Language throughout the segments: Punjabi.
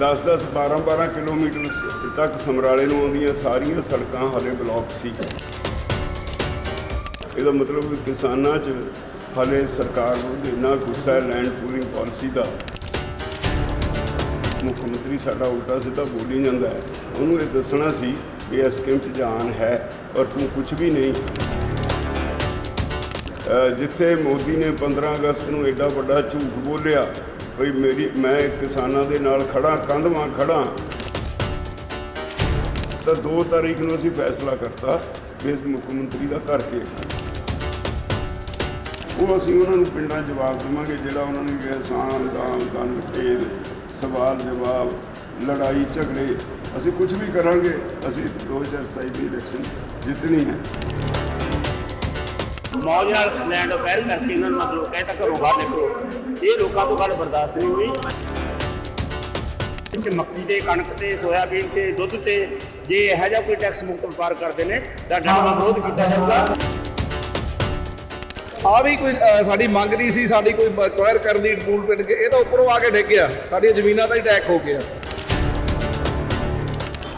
10-10 12-12 ਕਿਲੋਮੀਟਰ ਸ- ਤੱਕ ਸਮਰਾਲੇ ਨੂੰ ਆਉਂਦੀਆਂ ਸਾਰੀਆਂ ਸੜਕਾਂ ਹਾਲੇ ਬਲੌਕ ਸੀ। ਇਹਦਾ ਮਤਲਬ ਵੀ ਕਿਸਾਨਾਂ 'ਚ ਹਾਲੇ ਸਰਕਾਰ ਨੂੰ ਇੰਨਾ ਗੁੱਸਾ ਹੈ ਲੈਂਡ ਪੂਲਿੰਗ ਪਾਲਿਸੀ ਦਾ। ਮੁੱਖ ਮੰਤਰੀ ਸਾਡਾ ਉਲਟਾ ਸਿੱਧਾ ਬੋਲੀ ਜਾਂਦਾ ਹੈ। ਉਹਨੂੰ ਇਹ ਦੱਸਣਾ ਸੀ ਵੀ ਇਸ ਸਕੀਮ 'ਚ ਜਾਨ ਹੈ ਔਰ ਤੂੰ ਕੁਝ ਵੀ ਨਹੀਂ। ਅ, ਜਿੱਥੇ ਮੋਦੀ ਨੇ 15 ਅਗਸਤ ਨੂੰ ਐਡਾ ਵੱਡਾ ਝੂਠ ਬੋਲਿਆ ਭਈ ਮੇਰੀ, ਮੈਂ ਕਿਸਾਨਾਂ ਦੇ ਨਾਲ ਖੜਾ ਕੰਧਵਾਂ ਖੜਾ ਤਾਂ 2 ਤਾਰੀਖ ਨੂੰ ਅਸੀਂ ਫੈਸਲਾ ਕਰਤਾ ਵੀ ਮੁੱਖ ਮੰਤਰੀ ਦਾ ਕਰਕੇ ਉਹ ਅਸੀਂ ਉਹਨਾਂ ਨੂੰ ਪਿੰਡਾਂ ਜਵਾਬ ਦੇਵਾਂਗੇ, ਜਿਹੜਾ ਉਹਨਾਂ ਨੇ ਕਿਹਾ ਸਾਨ ਦਾਮ ਦੰਦ ਭੇਦ, ਸਵਾਲ, ਜਵਾਬ, ਲੜਾਈ, ਝਗੜੇ, ਅਸੀਂ ਕੁਝ ਵੀ ਕਰਾਂਗੇ, ਅਸੀਂ 2027 ਦੀ ਇਲੈਕਸ਼ਨ ਜਿੱਤਣੀ ਹੈ। ਮੌਜ ਨਾਲ ਲੈਂਡ ਅਕਵਾਇਰ ਕਰਕੇ ਇਹਨਾਂ ਨੂੰ ਮਤਲਬ ਕਹਿ ਘਰੋਂ ਬਾਹਰ ਨਿਕਲੋ। ਇਹ ਲੋਕਾਂ ਤੋਂ ਗੱਲ ਬਰਦਾਸ਼ਤ ਨਹੀਂ ਹੋਈ। ਕਿ ਮੱਕੀ ਤੇ, ਕਣਕ ਤੇ, ਸੋਇਆਬੀਨ ਤੇ, ਦੁੱਧ ਤੇ, ਜੇ ਇਹੋ ਜਿਹਾ ਕੋਈ ਟੈਕਸ ਮੁਕਤ ਵਪਾਰ ਕਰਦੇ ਨੇ, ਤਾਂ ਡਾਂਗਾ ਵਿਰੋਧ ਕੀਤਾ ਜਾਊਗਾ। ਆ ਵੀ ਕੋਈ ਸਾਡੀ ਮੰਗ ਨਹੀਂ ਸੀ, ਸਾਡੀ ਕੋਈ ਕੁਆਇਰ ਕਰਨ ਦੀ ਟੂਲ ਪਿੰਡ ਕੇ, ਇਹ ਤਾਂ ਉੱਪਰੋਂ ਆ ਕੇ ਡਿੱਗਿਆ ਸਾਡੀਆਂ ਜ਼ਮੀਨਾਂ ਦਾ ਹੀ ਅਟੈਕ ਹੋ ਗਿਆ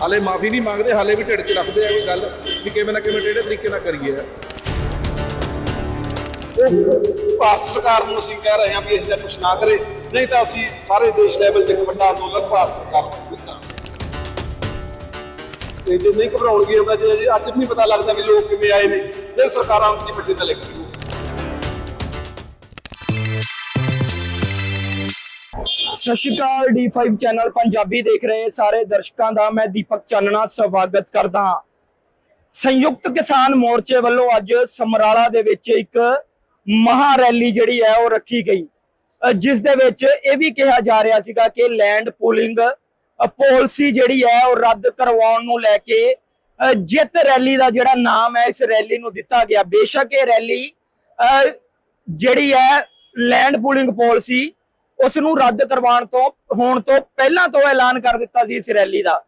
ਹਾਲੇ ਮਾਫੀ ਨਹੀਂ ਮੰਗਦੇ, ਹਾਲੇ ਵੀ ਢਿੱਡ 'ਚ ਰੱਖਦੇ ਆ ਕੋਈ ਗੱਲ, ਵੀ ਕਿਵੇਂ ਨਾ ਕਿਵੇਂ ਟੇਢੇ ਤਰੀਕੇ ਨਾਲ ਕਰੀਏ। ਉਹ ਭਾਰਤ ਸਰਕਾਰ ਨੂੰ ਅਸੀਂ ਕਹਿ ਰਹੇ ਹਾਂ ਵੀ ਇਹ ਜਿਹਾ ਕੁਝ ਨਾ ਕਰੇ, ਨਹੀਂ ਤਾਂ ਅਸੀਂ ਸਾਰੇ ਦੇਸ਼ ਲੈਵਲ 'ਤੇ ਇੱਕ ਵੱਡਾ ਅੰਦੋਲਨ ਭਾਰਤ ਸਰਕਾਰ ਨੂੰ ਕਰਾਂਗੇ ਤੇ ਜੇ ਨਹੀਂ ਘਬਰਾਉਣਗੇ ਉਹਦਾ ਜੇ ਅੱਜ ਵੀ ਪਤਾ ਲੱਗਦਾ ਵੀ ਲੋਕ ਕਿਵੇਂ ਆਏ ਨੇ ਇਹ ਸਰਕਾਰਾਂ ਦੀ ਵੱਡੀ ਤਾਂ ਲੱਗੀ ਸਤਿ ਸ਼੍ਰੀ ਅਕਾਲ D5 ਚੈਨਲ ਪੰਜਾਬੀ ਦੇਖ ਰਹੇ ਸਾਰੇ ਦਰਸ਼ਕਾਂ ਦਾ, ਮੈਂ ਦੀਪਕ ਚਾਨਣਾ, ਸਵਾਗਤ ਕਰਦਾ ਹਾਂ। ਸੰਯੁਕਤ ਕਿਸਾਨ ਮੋਰਚੇ ਵੱਲੋਂ ਅੱਜ ਸਮਰਾਲਾ ਦੇ ਵਿੱਚ ਇੱਕ ਮਹਾ ਰੈਲੀ ਜਿਹੜੀ ਹੈ ਉਹ ਰੱਖੀ ਗਈ। ਅ, ਜਿਸ ਦੇ ਵਿੱਚ ਇਹ ਵੀ ਕਿਹਾ ਜਾ ਰਿਹਾ ਸੀਗਾ ਕਿ ਲੈਂਡ ਪੂਲਿੰਗ ਪਾਲਿਸੀ ਜਿਹੜੀ ਹੈ ਉਹ ਰੱਦ ਕਰਵਾਉਣ ਨੂੰ ਲੈ ਕੇ ਜਿੱਤ ਰੈਲੀ ਦਾ ਜਿਹੜਾ ਨਾਮ ਹੈ ਇਸ ਰੈਲੀ ਨੂੰ ਦਿੱਤਾ ਗਿਆ। ਬੇਸ਼ੱਕ ਇਹ ਰੈਲੀ ਜਿਹੜੀ ਹੈ ਲੈਂਡ ਪੂਲਿੰਗ ਪਾਲਿਸੀ ਉਸ ਨੂੰ ਰੱਦ ਕਰਵਾਉਣ ਤੋਂ ਹੋਣ ਤੋਂ ਪਹਿਲਾਂ ਤੋਂ ਐਲਾਨ ਕਰ ਦਿੱਤਾ ਸੀ ਇਸ ਰੈਲੀ ਦਾ।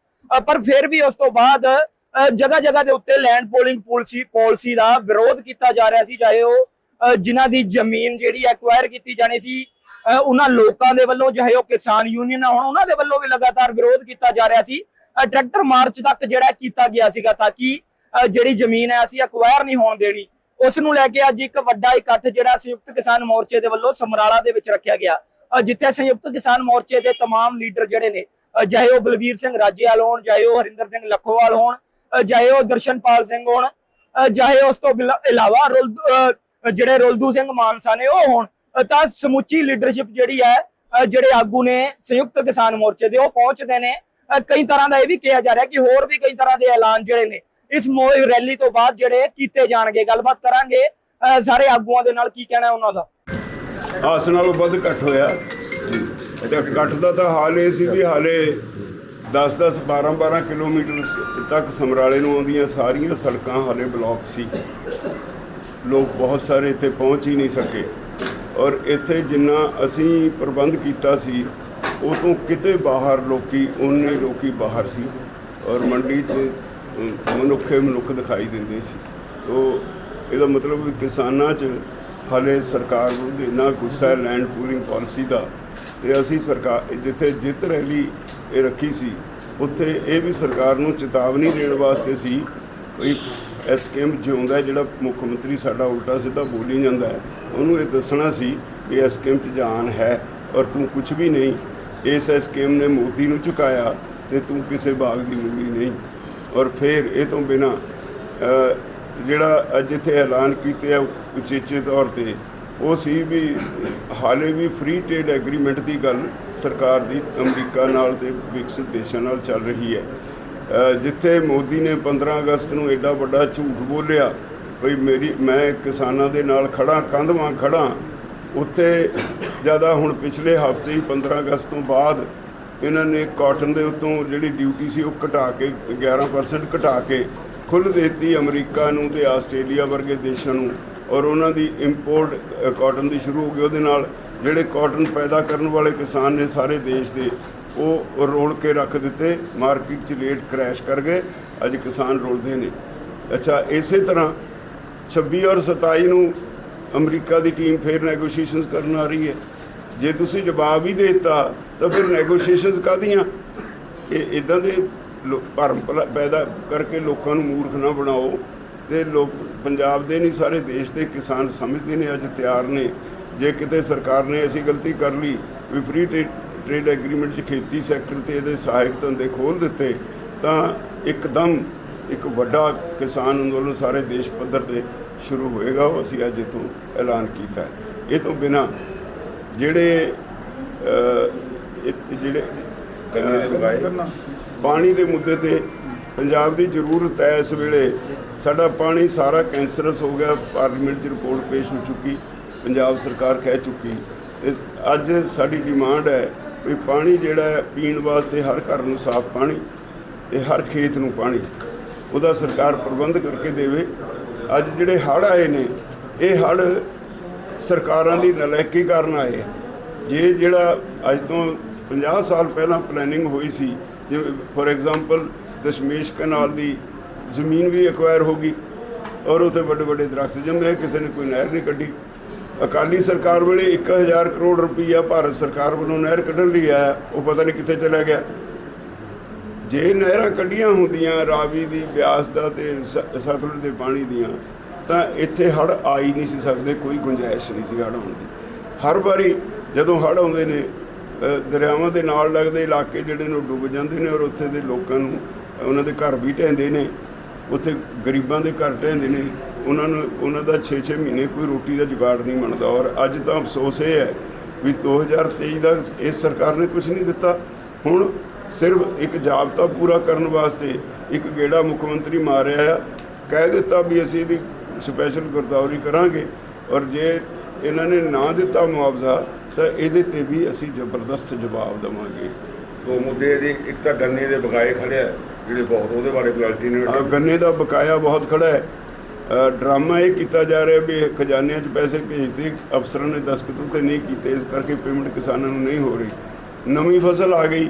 ਪਰ ਫਿਰ ਵੀ ਉਸ ਤੋਂ ਬਾਅਦ ਜਗ੍ਹਾ ਜਗ੍ਹਾ ਦੇ ਉੱਤੇ ਲੈਂਡ ਪੋਲਿੰਗ ਪਾਲਿਸੀ ਪਾਲਿਸੀ ਦਾ ਵਿਰੋਧ ਕੀਤਾ ਜਾ ਰਿਹਾ ਸੀ ਚਾਹੇ ਉਹ ਜਿਨ੍ਹਾਂ ਦੀ ਜ਼ਮੀਨ ਜਿਹੜੀ ਐਕਵਾਇਰ ਕੀਤੀ ਜਾਣੀ ਸੀ ਅ, ਉਹਨਾਂ ਲੋਕਾਂ ਦੇ ਵੱਲੋਂ ਚਾਹੇ ਉਹ ਕਿਸਾਨ ਯੂਨੀਅਨ ਹੋਣ ਉਹਨਾਂ ਦੇ ਵੱਲੋਂ ਵੀ ਲਗਾਤਾਰ ਵਿਰੋਧ ਕੀਤਾ ਜਾ ਰਿਹਾ ਸੀ ਅ, ਟਰੈਕਟਰ ਮਾਰਚ ਤੱਕ ਜਿਹੜਾ ਕੀਤਾ ਗਿਆ ਸੀਗਾ ਤਾਂ ਕਿ ਅ, ਜਿਹੜੀ ਜ਼ਮੀਨ ਹੈ ਅਸੀਂ ਐਕਵਾਇਰ ਨਹੀਂ ਹੋਣ ਦੇਣੀ ਉਸ ਨੂੰ ਲੈ ਕੇ ਅੱਜ ਇੱਕ ਵੱਡਾ ਇਕੱਠ ਜਿਹੜਾ ਸੰਯੁਕਤ ਕਿਸਾਨ ਮੋਰਚੇ ਦੇ ਵੱਲੋਂ ਸਮਰਾਲਾ ਦੇ ਵਿੱਚ ਰੱਖਿਆ ਗਿਆ ਅ, ਜਿੱਥੇ ਸੰਯੁਕਤ ਕਿਸਾਨ ਮੋਰਚੇ ਦੇ तमाम ਲੀਡਰ ਜਿਹੜੇ ਨੇ ਅ, ਚਾਹੇ ਉਹ ਬਲਵੀਰ ਸਿੰਘ ਰਾਜੇਵਾਲ ਹੋਣ ਚਾਹੇ ਉਹ ਹਰਿੰਦਰ ਸਿੰਘ ਲੱਖੋਵਾਲ ਹੋਣ ਅ, ਚਾਹੇ ਉਹ ਦਰਸ਼ਨਪਾਲ ਸਿੰਘ ਹੋਣ ਅ, ਚਾਹੇ ਉਸ ਤੋਂ ਬਿਲਾ- ਇਲਾਵਾ ਰੁਲ- ਅ, ਜਿਹੜੇ ਰੁਲਦੂ ਸਿੰਘ ਮਾਨਸਾ ਨੇ ਉਹ ਹੋਣ ਤਾਂ ਸਮੁੱਚੀ ਲੀਡਰਸ਼ਿਪ ਜਿਹੜੀ ਹੈ ਜਿਹੜੇ ਆਗੂ ਨੇ, ਸੰਯੁਕਤ ਕਿਸਾਨ ਮੋਰਚੇ ਦੇ, ਉਹ ਪਹੁੰਚਦੇ ਨੇ। ਕਈ ਤਰ੍ਹਾਂ ਦਾ ਇਹ ਵੀ ਕਿਹਾ ਜਾ ਰਿਹਾ ਕਿ ਹੋਰ ਵੀ ਕਈ ਤਰ੍ਹਾਂ ਦੇ ਐਲਾਨ ਜਿਹੜੇ ਨੇ, ਇਸ ਰੈਲੀ ਤੋਂ ਬਾਅਦ ਜਿਹੜੇ ਕੀਤੇ ਜਾਣਗੇ। ਗੱਲਬਾਤ ਕਰਾਂਗੇ ਸਾਰੇ ਆਗੂਆਂ ਦੇ ਨਾਲ ਕੀ ਕਹਿਣਾ ਉਹਨਾਂ ਦਾ? ਆਸ ਨਾਲੋਂ ਵੱਧ ਘੱਟ ਹੋਇਆ। ਤੇ ਘੱਟ ਦਾ ਤਾਂ ਹਾਲ ਇਹ ਸੀ ਵੀ ਹਾਲੇ 10-10 12-12 ਕਿਲੋਮੀਟਰ ਤੱਕ ਸਮਰਾਲੇ ਨੂੰ ਆਉਂਦੀਆਂ ਸਾਰੀਆਂ ਸੜਕਾਂ ਹਾਲੇ ਬਲੌਕ ਸੀ। ਲੋਕ ਬਹੁਤ ਸਾਰੇ ਇੱਥੇ ਪਹੁੰਚ ਹੀ ਨਹੀਂ ਸਕੇ। ਔਰ ਇੱਥੇ ਜਿੰਨਾ ਅਸੀਂ ਪ੍ਰਬੰਧ ਕੀਤਾ ਸੀ ਉਹ ਤੋਂ ਕਿਤੇ ਬਾਹਰ ਲੋਕੀ ਉਹਨੇ ਲੋਕੀ ਬਾਹਰ ਸੀ। ਔਰ ਮੰਡੀ 'ਚ ਅਮ, ਮਨੁੱਖੇ ਮਨੁੱਖ ਦਿਖਾਈ ਦਿੰਦੇ ਸੀ। ਤੋ ਇਹਦਾ ਮਤਲਬ ਕਿਸਾਨਾਂ 'ਚ ਹਾਲੇ ਸਰਕਾਰ ਨੂੰ ਇੰਨਾ ਗੁੱਸਾ ਹੈ ਲੈਂਡ ਪੂਲਿੰਗ ਪਾਲਿਸੀ ਦਾ ਤੇ ਅਸੀਂ ਸਰਕਾਰ ਜਿੱਥੇ ਜਿੱਤ ਰੈਲੀ ਇਹ ਰੱਖੀ ਸੀ ਉੱਥੇ ਇਹ ਵੀ ਸਰਕਾਰ ਨੂੰ ਚੇਤਾਵਨੀ ਦੇਣ ਵਾਸਤੇ ਸੀ ਵੀ ਇਹ ਸਕੀਮ ਜਿਉਂਦਾ ਜਿਹੜਾ ਮੁੱਖ ਮੰਤਰੀ ਸਾਡਾ ਉਲਟਾ ਸਿੱਧਾ ਬੋਲੀ ਜਾਂਦਾ ਹੈ, ਉਹਨੂੰ ਇਹ ਦੱਸਣਾ ਸੀ ਕਿ ਇਸ ਸਕੀਮ 'ਚ ਜਾਨ ਹੈ ਔਰ ਤੂੰ ਕੁਝ ਵੀ ਨਹੀਂ, ਇਸ ਸਕੀਮ ਨੇ ਮੋਦੀ ਨੂੰ ਝੁਕਾਇਆ ਤੇ ਤੂੰ ਕਿਸੇ ਬਾਗ ਦੀ ਮੂਲੀ ਨਹੀਂ। ਔਰ ਫਿਰ ਇਹ ਤੋਂ ਬਿਨਾ ਜਿਹੜਾ ਅੱਜ ਇੱਥੇ ਐਲਾਨ ਕੀਤੇ ਆ ਉਚੇਚੇ ਤੌਰ ਤੇ, ਉਹ ਸੀ ਵੀ ਹਾਲੇ ਵੀ ਫ੍ਰੀ ਟ੍ਰੇਡ ਐਗਰੀਮੈਂਟ ਦੀ ਗੱਲ ਸਰਕਾਰ ਦੀ ਅਮਰੀਕਾ ਨਾਲ ਤੇ ਵਿਕਸਿਤ ਦੇਸ਼ਾਂ ਨਾਲ ਚੱਲ ਰਹੀ ਹੈ। ਜਿੱਥੇ ਮੋਦੀ ਨੇ 15 ਅਗਸਤ ਨੂੰ ਐਡਾ ਵੱਡਾ ਝੂਠ ਬੋਲਿਆ ਭਈ ਮੇਰੀ, ਮੈਂ ਕਿਸਾਨਾਂ ਦੇ ਨਾਲ ਖੜਾ ਕੰਧਵਾਂ ਖੜਾ ਉੱਥੇ ਜ਼ਿਆਦਾ ਹੁਣ ਪਿਛਲੇ ਹਫ਼ਤੇ ਹੀ 15 ਅਗਸਤ ਤੋਂ ਬਾਅਦ ਇਹਨਾਂ ਨੇ ਕਾਟਨ ਦੇ ਉੱਤੋਂ ਜਿਹੜੀ ਡਿਊਟੀ ਸੀ ਉਹ ਘਟਾ ਕੇ 11% ਘਟਾ ਕੇ ਖੁੱਲ੍ਹ ਦਿੱਤੀ ਅਮਰੀਕਾ ਨੂੰ ਤੇ ਆਸਟ੍ਰੇਲੀਆ ਵਰਗੇ ਦੇਸ਼ਾਂ ਨੂੰ ਔਰ ਉਹਨਾਂ ਦੀ ਇੰਪੋਰਟ ਕਾਟਨ ਦੀ ਸ਼ੁਰੂ ਹੋ ਗਈ, ਉਹਦੇ ਨਾਲ ਜਿਹੜੇ ਕਾਟਨ ਪੈਦਾ ਕਰਨ ਵਾਲੇ ਕਿਸਾਨ ਨੇ ਸਾਰੇ ਦੇਸ਼ ਦੇ ਉਹ ਰੋਲ ਕੇ ਰੱਖ ਦਿੱਤੇ, ਮਾਰਕੀਟ 'ਚ ਰੇਟ ਕ੍ਰੈਸ਼ ਕਰ ਗਏ, ਅੱਜ ਕਿਸਾਨ ਰੋਲਦੇ ਨੇ। ਅੱਛਾ, ਇਸੇ ਤਰ੍ਹਾਂ 26 ਔਰ 27 ਨੂੰ ਅਮਰੀਕਾ ਦੀ ਟੀਮ ਫੇਰ ਨੈਗੋਸ਼ੀਏਸ਼ਨਸ ਕਰਨ ਆ ਰਹੀ ਹੈ। ਜੇ ਤੁਸੀਂ ਜਵਾਬ ਹੀ ਦੇ ਦਿੱਤਾ, ਤਾਂ ਫਿਰ ਨੈਗੋਸ਼ੀਏਸ਼ਨਸ ਕਾਹਦੀਆਂ? ਇਹ ਇਦਾਂ ਦੇ ਲੋ- ਭਰਮ ਪੈਦਾ ਕਰਕੇ ਲੋਕਾਂ ਨੂੰ ਮੂਰਖ ਨਾ ਬਣਾਓ ਤੇ ਲੋਕ ਪੰਜਾਬ ਦੇ ਨਹੀਂ, ਸਾਰੇ ਦੇਸ਼ ਦੇ ਕਿਸਾਨ ਸਮਝਦੇ ਨੇ, ਅੱਜ ਤਿਆਰ ਨੇ। ਜੇ ਕਿਤੇ ਸਰਕਾਰ ਨੇ ਐਸੀ ਗਲਤੀ ਕਰ ਲਈ, ਵੀ ਫ੍ਰੀ ਟ੍ਰੇਡ ਐਗਰੀਮੈਂਟ 'ਚ ਖੇਤੀ ਸੈਕਟਰ ਤੇ ਇਹਦੇ ਸਹਾਇਕ ਧੰਦੇ ਖੋਲ ਦਿੱਤੇ ਤਾਂ ਇੱਕਦਮ ਇੱਕ ਵੱਡਾ ਕਿਸਾਨ ਅੰਦੋਲਨ ਸਾਰੇ ਦੇਸ਼ ਪੱਧਰ ਤੇ ਸ਼ੁਰੂ ਹੋਏਗਾ ਉਹ ਅਸੀਂ ਅੱਜ ਇਥੋਂ ਐਲਾਨ ਕੀਤਾ ਇਹ ਤੋਂ ਬਿਨਾ ਜਿਹੜੇ ਜਿਹੜੇ ਪਾਣੀ ਦੇ ਮੁੱਦੇ ਤੇ ਪੰਜਾਬ ਦੀ ਜ਼ਰੂਰਤ ਹੈ ਇਸ ਵੇਲੇ। ਸਾਡਾ ਪਾਣੀ ਸਾਰਾ ਕੈਂਸਰਸ ਹੋ ਗਿਆ ਪਾਰਲੀਮੈਂਟ 'ਚ ਰਿਪੋਰਟ ਪੇਸ਼ ਹੋ ਚੁੱਕੀ ਪੰਜਾਬ ਸਰਕਾਰ ਕਹਿ ਚੁੱਕੀ। ਅੱਜ ਸਾਡੀ ਡਿਮਾਂਡ ਹੈ ਵੀ ਪਾਣੀ ਜਿਹੜਾ ਹੈ, ਪੀਣ ਵਾਸਤੇ ਹਰ ਘਰ ਨੂੰ ਸਾਫ਼ ਪਾਣੀ ਤੇ ਹਰ ਖੇਤ ਨੂੰ ਪਾਣੀ ਉਹਦਾ ਸਰਕਾਰ ਪ੍ਰਬੰਧ ਕਰਕੇ ਦੇਵੇ। ਅੱਜ ਜਿਹੜੇ ਹੜ੍ਹ ਆਏ ਨੇ, ਇਹ ਹੜ੍ਹ ਸਰਕਾਰਾਂ ਦੀ ਨਲਾਇਕੀ ਕਾਰਨ ਆਏ ਜੇ ਜਿਹੜਾ ਅੱਜ ਤੋਂ 50 ਸਾਲ ਪਹਿਲਾਂ ਪਲੈਨਿੰਗ ਹੋਈ ਸੀ, ਜਿਵੇਂ ਫੋਰ ਐਗਜ਼ਾਮਪਲ ਦਸ਼ਮੇਸ਼ ਕਨਾਲ ਦੀ ਜ਼ਮੀਨ ਵੀ ਐਕਵਾਇਰ ਹੋ ਗਈ ਔਰ ਉੱਥੇ ਵੱਡੇ ਵੱਡੇ ਦਰਖਤ ਜੰਮੇ, ਕਿਸੇ ਨੇ ਕੋਈ ਨਹਿਰ ਨਹੀਂ ਕੱਢੀ। ਅਕਾਲੀ ਸਰਕਾਰ ਵੇਲੇ 1000 ਕਰੋੜ ਰੁਪਈਆ ਭਾਰਤ ਸਰਕਾਰ ਵੱਲੋਂ ਨਹਿਰ ਕੱਢਣ ਲਈ ਆਇਆ, ਉਹ ਪਤਾ ਨਹੀਂ ਕਿੱਥੇ ਚਲਾ ਗਿਆ। ਜੇ ਨਹਿਰਾਂ ਕੱਢੀਆਂ ਹੁੰਦੀਆਂ ਰਾਵੀ ਦੀ, ਬਿਆਸ ਦਾ ਤੇ ਸ- ਸਤਲੁਜ ਦੇ ਪਾਣੀ ਦੀਆਂ, ਤਾਂ ਇੱਥੇ ਹੜ ਆ ਹੀ ਨਹੀਂ ਸੀ ਸਕਦੇ, ਕੋਈ ਗੁੰਜਾਇਸ਼ ਨਹੀਂ ਸੀ ਹੜ੍ਹ ਆਉਣ ਦੀ। ਹਰ ਵਾਰੀ ਜਦੋਂ ਹੜ੍ਹ ਆਉਂਦੇ ਨੇ ਦਰਿਆਵਾਂ ਦੇ ਨਾਲ ਲੱਗਦੇ ਇਲਾਕੇ ਜਿਹੜੇ ਨੇ ਉਹ ਡੁੱਬ ਜਾਂਦੇ ਨੇ ਔਰ ਉੱਥੇ ਦੇ ਲੋਕਾਂ ਨੂੰ, ਉਹਨਾਂ ਦੇ ਘਰ ਵੀ ਢਹਿੰਦੇ ਨੇ, ਉੱਥੇ ਗਰੀਬਾਂ ਦੇ ਘਰ ਢਹਿੰਦੇ ਨੇ। ਉਹਨਾਂ ਨੂੰ ਉਹਨਾਂ ਦਾ 6-6 ਮਹੀਨੇ ਕੋਈ ਰੋਟੀ ਦਾ ਜੁਗਾੜ ਨਹੀਂ ਬਣਦਾ। ਔਰ ਅੱਜ ਤਾਂ ਅਫਸੋਸ ਇਹ ਹੈ ਵੀ 2023 ਦਾ ਇਸ ਸਰਕਾਰ ਨੇ ਕੁਝ ਨਹੀਂ ਦਿੱਤਾ। ਹੁਣ ਸਿਰਫ ਇੱਕ ਜਾਬਤਾ ਪੂਰਾ ਕਰਨ ਵਾਸਤੇ ਇੱਕ ਗੇੜਾ ਮੁੱਖ ਮੰਤਰੀ ਮਾਰਿਆ ਆ। ਕਹਿ ਦਿੱਤਾ ਵੀ ਅਸੀਂ ਇਹਦੀ ਸਪੈਸ਼ਲ ਗਰਦਾਵਰੀ ਕਰਾਂਗੇ। ਔਰ ਜੇ ਇਹਨਾਂ ਨੇ ਨਾ ਦਿੱਤਾ ਮੁਆਵਜ਼ਾ ਤਾਂ ਇਹਦੇ ਤੇ ਵੀ ਅਸੀਂ ਜ਼ਬਰਦਸਤ ਜਵਾਬ ਦੇਵਾਂਗੇ। ਦੋ ਮੁੱਦੇ ਦੀ ਇੱਕ ਤਾਂ ਗੰਨੇ ਦੇ ਬਕਾਏ ਖੜੇ ਆ ਜਿਹੜੇ ਬਹੁਤ ਉਹਦੇ ਬਾਰੇ ਕੋਈ ਆਹ ਅਲਟਰਨੇਟ ਗੰਨੇ ਦਾ ਬਕਾਇਆ ਬਹੁਤ ਖੜਾ ਹੈ। ਡਰਾਮਾ ਇਹ ਕੀਤਾ ਜਾ ਰਿਹਾ ਵੀ ਖਜ਼ਾਨਿਆਂ 'ਚ ਪੈਸੇ ਭੇਜਦੇ, ਅਫਸਰਾਂ ਨੇ ਦਸਤਖਤ ਤੇ ਨਹੀਂ ਕੀਤੇ, ਇਸ ਕਰਕੇ ਪੇਮੈਂਟ ਕਿਸਾਨਾਂ ਨੂੰ ਨਹੀਂ ਹੋ ਰਹੀ। ਨਵੀਂ ਫਸਲ ਆ ਗਈ।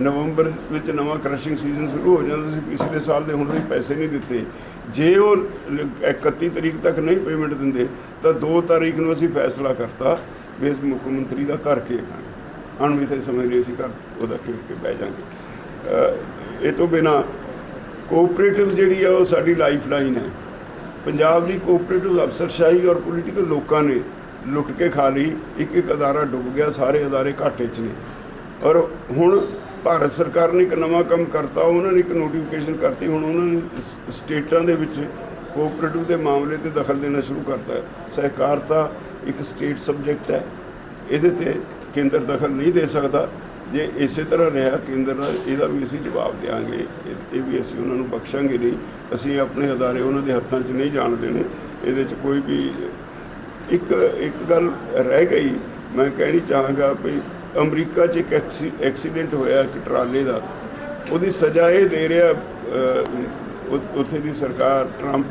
ਨਵੰਬਰ ਵਿੱਚ ਨਵਾਂ ਕ੍ਰਸ਼ਿੰਗ ਸੀਜ਼ਨ ਸ਼ੁਰੂ ਹੋ ਜਾਂਦਾ ਸੀ, ਪਿਛਲੇ ਸਾਲ ਦੇ ਹੁਣ ਦੇ ਪੈਸੇ ਨਹੀਂ ਦਿੱਤੇ। ਜੇ ਉਹ ਲ- 31 ਤਰੀਕ ਤੱਕ ਨਹੀਂ ਪੇਮੈਂਟ ਦਿੰਦੇ, ਤਾਂ 2 ਤਾਰੀਖ ਨੂੰ ਅਸੀਂ ਫੈਸਲਾ ਕਰਤਾ ਵੀ ਇਸ ਮੁੱਖ ਮੰਤਰੀ ਦਾ ਘਰ ਘੇਰਾਂਗੇ ਅਣਮਿੱਥੇ ਸਮੇਂ ਲਈ ਅਸੀਂ ਘਰ ਉਹਦਾ ਘੇਰ ਕੇ ਬਹਿ ਜਾਾਂਗੇ ਇਹ ਤੋਂ ਬਿਨਾ ਕੋਆਪਰੇਟਿਵ ਜਿਹੜੀ ਆ, ਉਹ ਸਾਡੀ ਲਾਈਫ ਲਾਈਨ ਹੈ। ਪੰਜਾਬ ਦੀ ਕੋਆਪਰੇਟਿਵ ਅਫਸਰਸ਼ਾਹੀ ਔਰ ਪੋਲੀਟੀਕਲ ਲੋਕਾਂ ਨੇ ਲੁੱਟ ਕੇ ਖਾ ਲਈ। ਇੱਕ ਇੱਕ ਅਦਾਰਾ ਡੁੱਬ ਗਿਆ, ਸਾਰੇ ਅਦਾਰੇ ਘਾਟੇ 'ਚ ਨੇ। ਔਰ ਹੁਣ ਭਾਰਤ ਸਰਕਾਰ ਨੇ ਇੱਕ ਨਵਾਂ ਕੰਮ ਕਰਤਾ, ਉਹਨਾਂ ਨੇ ਇੱਕ ਨੋਟੀਫਿਕੇਸ਼ਨ ਕਰਤੀ। ਹੁਣ ਉਹਨਾਂ ਨੇ ਸਟੇਟਾਂ ਦੇ ਵਿੱਚ ਕੋਆਪਰੇਟਿਵ ਦੇ ਮਾਮਲੇ ਤੇ ਦਖਲ ਦੇਣਾ ਸ਼ੁਰੂ ਕਰਤਾ ਹੈ। ਸਹਿਕਾਰਤਾ ਇੱਕ ਸਟੇਟ ਸਬਜੈਕਟ ਹੈ। ਇਹਦੇ ਤੇ ਕੇਂਦਰ ਦਖਲ ਨਹੀਂ ਦੇ ਸਕਦਾ। ਜੇ ਇਸੇ ਤਰ੍ਹਾਂ ਰਿਹਾ ਕੇਂਦਰ ਦਾ, ਇਹਦਾ ਵੀ ਅਸੀਂ ਜਵਾਬ ਦੇਵਾਂਗੇ ਇਹ- ਇਹ ਵੀ ਅਸੀਂ ਉਹਨਾਂ ਨੂੰ ਬਖਸ਼ਾਂਗੇ ਨਹੀਂ। ਅਸੀਂ ਆਪਣੇ ਅਦਾਰੇ ਉਹਨਾਂ ਦੇ ਹੱਥਾਂ 'ਚ ਨਹੀਂ ਜਾਣ ਦੇਣੇ। ਇਹਦੇ 'ਚ ਕੋਈ ਵੀ ਇੱਕ ਇੱਕ ਗੱਲ ਰਹਿ ਗਈ। ਮੈਂ ਕਹਿਣੀ ਚਾਹਾਂਗਾ ਵੀ ਅਮਰੀਕਾ 'ਚ ਇੱਕ ਐਕਸੀ- ਐਕਸੀਡੈਂਟ ਹੋਇਆ ਇੱਕ ਟਰਾਲੇ ਦਾ। ਉਹਦੀ ਸਜ਼ਾ ਇਹ ਦੇ ਰਿਹਾ ਉੱਥੇ ਦੀ ਸਰਕਾਰ ਟਰੰਪ।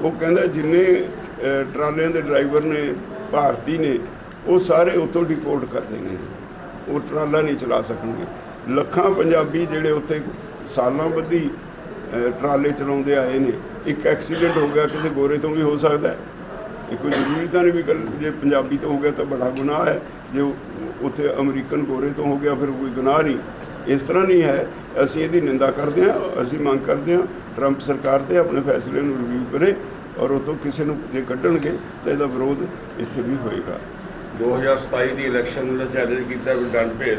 ਉਹ ਕਹਿੰਦਾ ਜਿੰਨੇ ਟਰਾਲਿਆਂ ਦੇ ਡਰਾਈਵਰ ਨੇ, ਭਾਰਤੀ ਨੇ, ਉਹ ਸਾਰੇ ਉੱਥੋਂ ਡਿਪੋਰਟ ਕਰ ਦੇਣੇ ਉਹ ਟਰਾਲਾ ਨਹੀਂ ਚਲਾ ਸਕਣਗੇ। ਲੱਖਾਂ ਪੰਜਾਬੀ ਜਿਹੜੇ ਉੱਥੇ ਸਾਲਾਂ ਬੱਧੀ ਟਰਾਲੇ ਚਲਾਉਂਦੇ ਆਏ ਨੇ। ਇੱਕ ਐਕਸੀਡੈਂਟ ਹੋ ਗਿਆ, ਕਿਸੇ ਗੋਰੇ ਤੋਂ ਵੀ ਹੋ ਸਕਦਾ ਇਹ ਕੋਈ ਜ਼ਰੂਰੀ ਤਾਂ ਨਹੀਂ ਵੀ ਗੱਲ, ਜੇ ਪੰਜਾਬੀ ਤੋਂ ਹੋ ਗਿਆ ਤਾਂ ਬੜਾ ਗੁਨਾਹ ਹੈ। ਜੇ ਉੱਥੇ ਅਮਰੀਕਨ ਗੋਰੇ ਤੋਂ ਹੋ ਗਿਆ, ਫਿਰ ਕੋਈ ਗੁਨਾਹ ਨਹੀਂ। ਇਸ ਤਰ੍ਹਾਂ ਨਹੀਂ ਹੈ। ਅਸੀਂ ਇਹਦੀ ਨਿੰਦਾ ਕਰਦੇ ਹਾਂ, ਅਸੀਂ ਮੰਗ ਕਰਦੇ ਹਾਂ, ਟਰੰਪ ਸਰਕਾਰ ਤੇ ਆਪਣੇ ਫੈਸਲੇ ਨੂੰ ਰਿਵਿਊ ਕਰੇ ਔਰ ਉਤੋਂ ਕਿਸੇ ਨੂੰ ਜੇ ਕੱਢਣਗੇ ਤਾਂ ਇਹਦਾ ਵਿਰੋਧ ਇੱਥੇ ਵੀ ਹੋਏਗਾ। 2027 ਦੀ ਇਲੈਕਸ਼ਨ ਨੂੰ ਚੈਲੰਜ ਕੀਤਾ ਵੀ ਡੰਡ ਭੇਦ।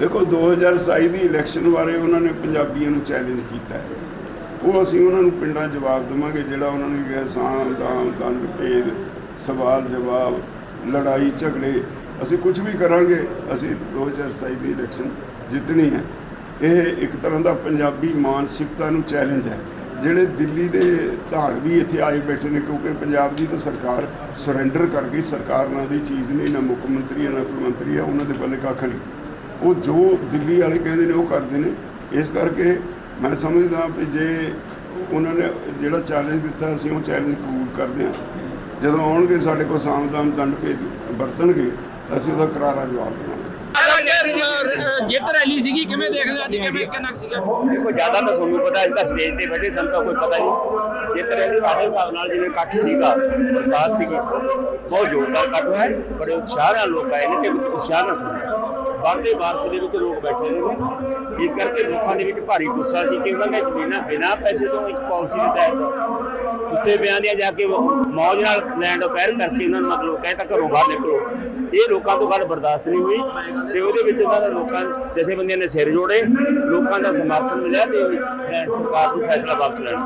ਦੇਖੋ 2027 ਦੀ ਇਲੈਕਸ਼ਨ ਬਾਰੇ ਉਹਨਾਂ ਨੇ ਪੰਜਾਬੀਆਂ ਨੂੰ ਚੈਲੰਜ ਕੀਤਾ ਹੈ। ਉਹ ਅਸੀਂ ਉਹਨਾਂ ਨੂੰ ਪਿੰਡਾਂ ਜਵਾਬ ਦੇਵਾਂਗੇ, ਜਿਹੜਾ ਉਹਨਾਂ ਨੇ ਕਿਹਾ ਸਾਮ ਦਾਮ, ਦੰਡ ਭੇਦ, ਸਵਾਲ ਜਵਾਬ, ਲੜਾਈ, ਝਗੜੇ, ਅਸੀਂ ਕੁਝ ਵੀ ਕਰਾਂਗੇ, ਅਸੀਂ 2027 ਦੀ ਇਲੈਕਸ਼ਨ ਜਿੱਤਣੀ ਹੈ। ਇਹ ਇੱਕ ਤਰ੍ਹਾਂ ਦਾ ਪੰਜਾਬੀ ਮਾਨਸਿਕਤਾ ਨੂੰ ਚੈਲੰਜ ਹੈ। ਜਿਹੜੇ ਦਿੱਲੀ ਦੇ ਧਾੜਵੀ ਇੱਥੇ ਆਏ ਬੈਠੇ ਨੇ, ਕਿਉਂਕਿ ਪੰਜਾਬ ਦੀ ਤਾਂ ਸਰਕਾਰ ਸਰੈਂਡਰ ਕਰ ਗਈ, ਸਰਕਾਰ ਨਾਂ ਦੀ ਚੀਜ਼ ਨਹੀਂ, ਨਾ ਮੁੱਖ ਮੰਤਰੀ ਹੈ ਨਾ ਕੋਈ ਮੰਤਰੀ ਆ, ਉਹਨਾਂ ਦੇ ਪੱਲੇ ਕੱਖ ਨਹੀਂ। ਉਹ ਜੋ ਦਿੱਲੀ ਵਾਲੇ ਕਹਿੰਦੇ ਨੇ, ਉਹ ਕਰਦੇ ਨੇ। ਇਸ ਕਰਕੇ ਮੈਂ ਸਮਝਦਾ ਵੀ ਜੇ ਉਹਨਾਂ ਨੇ ਜਿਹੜਾ ਚੈਲੰਜ ਦਿੱਤਾ, ਅਸੀਂ ਉਹ ਚੈਲੰਜ ਕਬੂਲ ਕਰਦੇ ਹਾਂ। ਜਦੋਂ ਆਉਣਗੇ, ਸਾਡੇ ਕੋਲ ਸਾਮਦਾਮ ਦੰਡ ਭੇਜ, ਵਰਤਣਗੇ, ਤਾਂ ਅਸੀਂ ਉਹਦਾ ਕਰਾਰਾ ਜਵਾਬ ਦੇਵਾਂਗੇ। ਜਿੱਤ ਰੈਲੀ ਸੀਗੀ, ਕਿਵੇਂ ਦੇਖਦੇ ਅੱਜ? ਕਿਵੇਂ ਕਿੰਨਾ ਕੁ ਸੀਗਾ? ਦੇਖੋ, ਜ਼ਿਆਦਾ ਤਾਂ ਤੁਹਾਨੂੰ ਪਤਾ ਇਸ ਦਾ ਸਟੇਜ ਤੇ ਬੈਠੇ, ਸਾਨੂੰ ਤਾਂ ਕੋਈ ਪਤਾ ਨਹੀਂ। ਜਿੱਤ ਰਹੇ ਸਾਡੇ ਹਿਸਾਬ ਨਾਲ ਜਿਵੇਂ ਇਕੱਠ ਸੀਗਾ ਬਰਸਾਤ ਸੀਗੀ, ਬਹੁਤ ਜ਼ੋਰਦਾਰ ਇਕੱਠ ਹੋਇਆ, ਬੜੇ ਉਤਸ਼ਾਹ ਨਾਲ ਲੋਕ ਆਏ ਨੇ ਤੇ ਉਤਸ਼ਾਹ ਨਾਲ ਸੁਣਿਆ। ਵਰਦੇ ਬਾਰਸ਼ ਦੇ ਵਿੱਚ ਲੋਕ ਬੈਠੇ ਰਹੇ ਨੇ। ਇਸ ਕਰਕੇ ਲੋਕਾਂ ਦੇ ਵਿੱਚ ਭਾਰੀ ਗੁੱਸਾ ਸੀ ਕਿ ਉਹਨਾਂ ਨੇ ਜ਼ਮੀਨਾਂ ਬਿਨਾਂ ਪੈਸੇ ਤੋਂ ਇੱਕ ਪਾਲਿਸੀ ਦੇ ਤਹਿਤ ਸੁੱਤੇ ਪਿਆਂ ਦੀਆਂ ਜਾ ਕੇ ਮੌਜ ਨਾਲ ਲੈਂਡ ਅਕਵਾਇਰ ਕਰਕੇ ਉਹਨਾਂ ਨੂੰ ਮਤਲਬ ਕਹਿੰਦਾ ਘਰੋਂ ਬਾਹਰ ਨਿਕਲੋ। ਇਹ ਲੋਕਾਂ ਤੋਂ ਗੱਲ ਬਰਦਾਸ਼ਤ ਨਹੀਂ ਹੋਈ ਤੇ ਉਹਦੇ ਵਿੱਚ ਉਹਨਾਂ ਦਾ ਲੋਕਾਂ ਜਥੇਬੰਦੀਆਂ ਨੇ ਸਿਰ ਜੋੜੇ ਲੋਕਾਂ ਦਾ ਸਮਰਥਨ ਮਿਲਿਆ ਤੇ ਸਰਕਾਰ ਨੂੰ ਫੈਸਲਾ ਵਾਪਸ ਲੈਣਾ।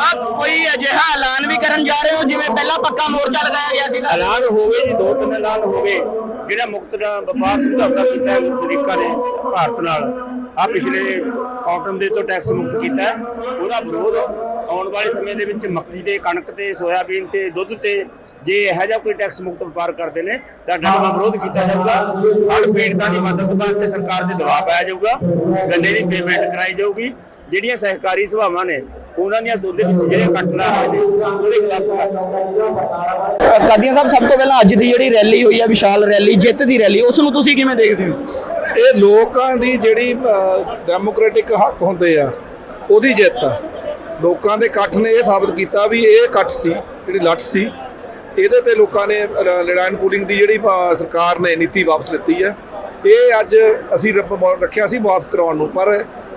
ਆ ਕੋਈ ਅਜਿਹਾ ਐਲਾਨ ਵੀ ਕਰਨ ਜਾ ਰਹੇ ਹੋ ਜਿਵੇਂ ਪਹਿਲਾਂ ਪੱਕਾ ਮੋਰਚਾ ਲਗਾਇਆ ਗਿਆ ਸੀਗਾ? ਐਲਾਨ ਹੋ ਗਏ ਜੀ ਦੋ ਤਿੰਨ ਐਲਾਨ ਹੋ ਗਏ ਜਿਹੜਾ ਮੁਕਤ ਦਾ ਵਪਾਰ ਸਮਝੌਤਾ ਕੀਤਾ ਹੈ ਅਮਰੀਕਾ ਨੇ ਭਾਰਤ ਨਾਲ। ਆ ਪਿਛਲੇ ਆਟਮ ਦੇ ਤੋਂ ਟੈਕਸ ਮੁਕਤ ਕੀਤਾ ਉਹਦਾ ਵਿਰੋਧ ਆਉਣ ਵਾਲੇ ਸਮੇਂ ਦੇ ਵਿੱਚ ਮੱਕੀ ਤੇ ਕਣਕ ਤੇ ਸੋਇਆਬੀਨ ਤੇ ਦੁੱਧ ਤੇ ਜੇ ਇਹੋ ਜਿਹਾ ਕੋਈ ਟੈਕਸ ਮੁਕਤ ਵਪਾਰ ਕਰਦੇ ਨੇ ਤਾਂ ਡਟਵਾ ਵਿਰੋਧ ਕੀਤਾ ਜਾਊਗਾ। ਹੜ ਪੀੜਤਾਂ ਦੀ ਮਦਦ ਵਾਸਤੇ ਸਰਕਾਰ ਤੇ ਦਬਾਅ ਪਾਇਆ ਜਾਊਗਾ। ਗੰਨੇ ਦੀ ਪੇਮੈਂਟ ਕਰਾਈ ਜਾਊਗੀ। ਜਿਹੜੀਆਂ ਸਹਿਕਾਰੀ ਸਭਾਵਾਂ ਨੇ ਉਹਨਾਂ ਦੀਆਂ ਉਹਦੇ ਵਿੱਚ ਜਿਹੜੇ ਕੱਟ ਲਾ ਰਹੇ ਨੇ ਉਹਦੇ ਖਿਲਾਫ ਸੰਘਰਸ਼ ਕਾਦੀਆਂ ਸਾਹਿਬ ਸਭ ਤੋਂ ਪਹਿਲਾਂ ਅੱਜ ਦੀ ਜਿਹੜੀ ਰੈਲੀ ਹੋਈ ਹੈ ਵਿਸ਼ਾਲ ਰੈਲੀ ਜਿੱਤ ਦੀ ਰੈਲੀ ਉਸ ਨੂੰ ਤੁਸੀਂ ਕਿਵੇਂ ਦੇਖਦੇ ਹੋ? ਇਹ ਲੋਕਾਂ ਦੀ ਜਿਹੜੀ ਡੈਮੋਕ੍ਰੈਟਿਕ ਹੱਕ ਹੁੰਦੇ ਆ ਉਹਦੀ ਜਿੱਤ ਆ। ਲੋਕਾਂ ਦੇ ਇਕੱਠ ਨੇ ਇਹ ਸਾਬਤ ਕੀਤਾ ਵੀ ਇਹ ਇਕੱਠ ਸੀ ਜਿਹੜੀ ਲੱਟ ਸੀ ਇਹਦੇ ਤੇ ਲੋਕਾਂ ਨੇ ਲੜਾਈਨ ਪੂਲਿੰਗ ਦੀ ਜਿਹੜੀ ਸਰਕਾਰ ਨੇ ਨੀਤੀ ਵਾਪਸ ਲਿੱਤੀ ਹੈ। ਇਹ ਅੱਜ ਅਸੀਂ ਰੱਖਿਆ ਸੀ ਮਾਫ ਕਰਾਉਣ ਨੂੰ ਪਰ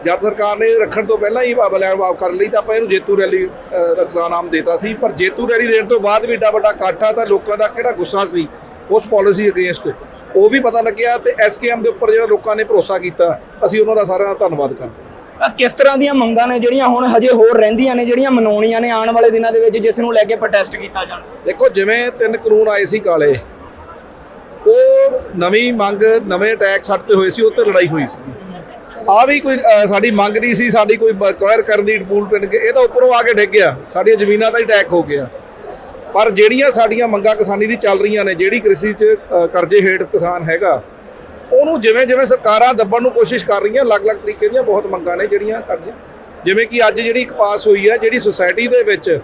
ਜਦ ਸਰਕਾਰ ਨੇ ਰੱਖਣ ਤੋਂ ਪਹਿਲਾਂ ਹੀ ਲੈਣ ਮਾਫ ਕਰ ਲਈ ਤਾਂ ਆਪਾਂ ਇਹਨੂੰ ਜੇਤੂ ਰੈਲੀ ਅ, ਨਾਮ ਦੇਤਾ ਸੀ। ਪਰ ਜੇਤੂ ਰੈਲੀ ਦੇਣ ਤੋਂ ਬਾਅਦ ਵੀ ਏਡਾ ਵੱਡਾ ਇਕੱਠ ਆ ਤਾਂ ਲੋਕਾਂ ਦਾ ਕਿਹੜਾ ਗੁੱਸਾ ਸੀ ਉਸ ਪਾਲਿਸੀ ਅਗੇਂਸਟ ਉਹ ਵੀ ਪਤਾ ਲੱਗਿਆ ਤੇ ਐਸਕੇਐਮ ਦੇ ਉੱਪਰ ਜਿਹੜਾ ਲੋਕਾਂ ਨੇ ਭਰੋਸਾ ਕੀਤਾ ਅਸੀਂ ਉਹਨਾਂ ਦਾ ਸਾਰਿਆਂ ਦਾ ਧੰਨਵਾਦ ਕਰਦੇ ਕਿਸ ਤਰ੍ਹਾਂ ਦੀਆਂ ਮੰਗਾਂ ਨੇ ਜਿਹੜੀਆਂ ਹੁਣ ਹਜੇ ਹੋਰ ਰਹਿੰਦੀਆਂ ਨੇ, ਜਿਹੜੀਆਂ ਮਨਾਉਣੀਆਂ ਨੇ ਆਉਣ ਵਾਲੇ ਦਿਨਾਂ ਦੇ ਵਿੱਚ, ਜਿਸ ਨੂੰ ਲੈ ਕੇ ਪ੍ਰੋਟੈਸਟ ਕੀਤਾ ਜਾਣਾ? ਦੇਖੋ, ਜਿਵੇਂ ਤਿੰਨ ਕਾਨੂੰਨ ਆਏ ਸੀ ਕਾਲੇ, ਉਹ ਨਵੀਂ ਮੰਗ, ਨਵੇਂ ਅਟੈਕ ਸਾਡੇ ਤੇ ਹੋਏ ਸੀ, ਉਹ ਤੇ ਲੜਾਈ ਹੋਈ ਸੀ। ਆ ਵੀ ਕੋਈ ਸਾਡੀ ਮੰਗ ਨਹੀਂ ਸੀ, ਸਾਡੀ ਕੋਈ ਕੁਆਇਰ ਕਰਨ ਦੀ ਟੂਲ ਪਿੰਡ ਕੇ, ਇਹ ਤਾਂ ਉੱਪਰੋਂ ਆ ਕੇ ਡਿੱਗ ਗਿਆ, ਸਾਡੀਆਂ ਜ਼ਮੀਨਾਂ ਦਾ ਹੀ ਅਟੈਕ ਹੋ ਗਿਆ ਪਰ ਜਿਹੜੀਆਂ ਸਾਡੀਆਂ ਮੰਗਾਂ ਕਿਸਾਨੀ ਦੀ ਚੱਲ ਰਹੀਆਂ ਨੇ, ਜਿਹੜੀ ਕ੍ਰਿਸ਼ੀ 'ਚ ਕਰਜ਼ੇ ਹੇਠ ਕਿਸਾਨ ਹੈਗਾ ਉਹਨੂੰ ਜਿਵੇਂ ਜਿਵੇਂ ਸਰਕਾਰਾਂ ਦੱਬਣ ਨੂੰ ਕੋਸ਼ਿਸ਼ ਕਰ ਰਹੀਆਂ, ਅਲੱਗ-ਅਲੱਗ ਤਰੀਕੇ ਦੀਆਂ ਬਹੁਤ ਮੰਗਾਂ ਨੇ ਜਿਹੜੀਆਂ ਕਰਦੀਆਂ ਜਿਵੇਂ ਕਿ ਅੱਜ ਜਿਹੜੀ ਇੱਕ ਪਾਸ ਹੋਈ ਹੈ ਜਿਹੜੀ ਸੁਸਾਇਟੀ ਦੇ ਵਿੱਚ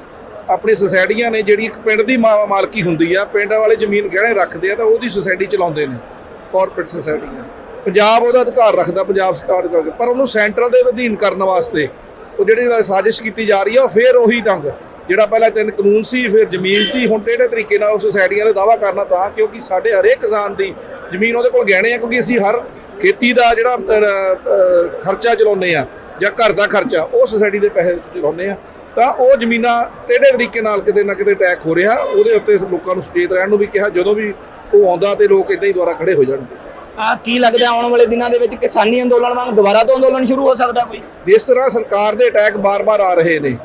ਆਪਣੀ ਸੁਸਾਇਟੀਆਂ ਨੇ ਜਿਹੜੀ ਇੱਕ ਪਿੰਡ ਦੀ ਮਾ- ਮਾਲਕੀ ਹੁੰਦੀ ਆ, ਪਿੰਡ ਵਾਲੇ ਜ਼ਮੀਨ ਗਹਿਣੇ ਰੱਖਦੇ ਆ ਤਾਂ ਉਹਦੀ ਸੁਸਾਇਟੀ ਚਲਾਉਂਦੇ ਨੇ ਕਾਰਪੋਰੇਟ ਸੁਸਾਇਟੀਆਂ ਪੰਜਾਬ ਉਹਦਾ ਅਧਿਕਾਰ ਰੱਖਦਾ, ਪੰਜਾਬ ਸਰਕਾਰ ਕਰਕੇ ਪਰ ਉਹਨੂੰ ਸੈਂਟਰਲ ਦੇ ਅਧੀਨ ਕਰਨ ਵਾਸਤੇ ਉਹ ਜਿਹੜੀ ਸਾਜ਼ਿਸ਼ ਕੀਤੀ ਜਾ ਰਹੀ ਆ, ਉਹ ਫੇਰ ਉਹੀ ਢੰਗ। ਜਿਹੜਾ ਪਹਿਲਾਂ ਤਿੰਨ ਕਾਨੂੰਨ ਸੀ, ਫਿਰ ਜ਼ਮੀਨ ਸੀ, ਹੁਣ ਟੇਢੇ ਤਰੀਕੇ ਨਾਲ ਉਹ ਸੁਸਾਇਟੀਆਂ ਦਾ ਦਾਵਾ ਕਰਨਾ ਤਾਂ, ਕਿਉਂਕਿ ਸਾਡੇ ਹਰੇਕ ਕਿਸਾਨ ਦੀ ਜ਼ਮੀਨ ਉਹਦੇ ਕੋਲ ਗਹਿਣੇ ਆ ਕਿਉਂਕਿ ਅਸੀਂ ਹਰ ਖੇਤੀ ਦਾ ਜਿਹੜਾ ਖਰਚਾ ਚਲਾਉਂਦੇ ਆ ਜਾਂ ਘਰ ਦਾ ਖਰਚਾ ਉਹ ਸੁਸਾਇਟੀ ਦੇ ਪੈਸੇ ਚਲਾਉਂਦੇ ਆ ਤਾਂ ਉਹ ਜ਼ਮੀਨਾਂ ਟੇਢੇ ਤਰੀਕੇ ਨਾਲ ਕਿਤੇ ਨਾ ਕਿਤੇ ਅਟੈਕ ਹੋ ਰਿਹਾ ਉਹਦੇ ਉੱਤੇ ਲੋਕਾਂ ਨੂੰ ਸੁਚੇਤ ਰਹਿਣ ਨੂੰ ਵੀ ਕਿਹਾ ਜਦੋਂ ਵੀ ਉਹ ਆਉਂਦਾ ਤੇ ਲੋਕ ਇਦਾਂ ਹੀ ਦੁਆਰਾ ਖੜੇ ਹੋ ਜਾਣਗੇ। ਆ ਕੀ ਲੱਗਦਾ ਆਉਣ ਵਾਲੇ ਦਿਨਾਂ ਦੇ ਵਿੱਚ ਕਿਸਾਨੀ ਅੰਦੋਲਨ ਵਾਂਗ ਦੁਬਾਰਾ ਤੋਂ ਅੰਦੋਲਨ ਸ਼ੁਰੂ ਹੋ ਸਕਦਾ ਕੋਈ? ਜਿਸ ਤਰ੍ਹਾਂ ਸਰਕਾਰ ਦੇ ਅਟੈਕ ਬਾਰ-ਬਾਰ ਆ ਰਹੇ ਨੇ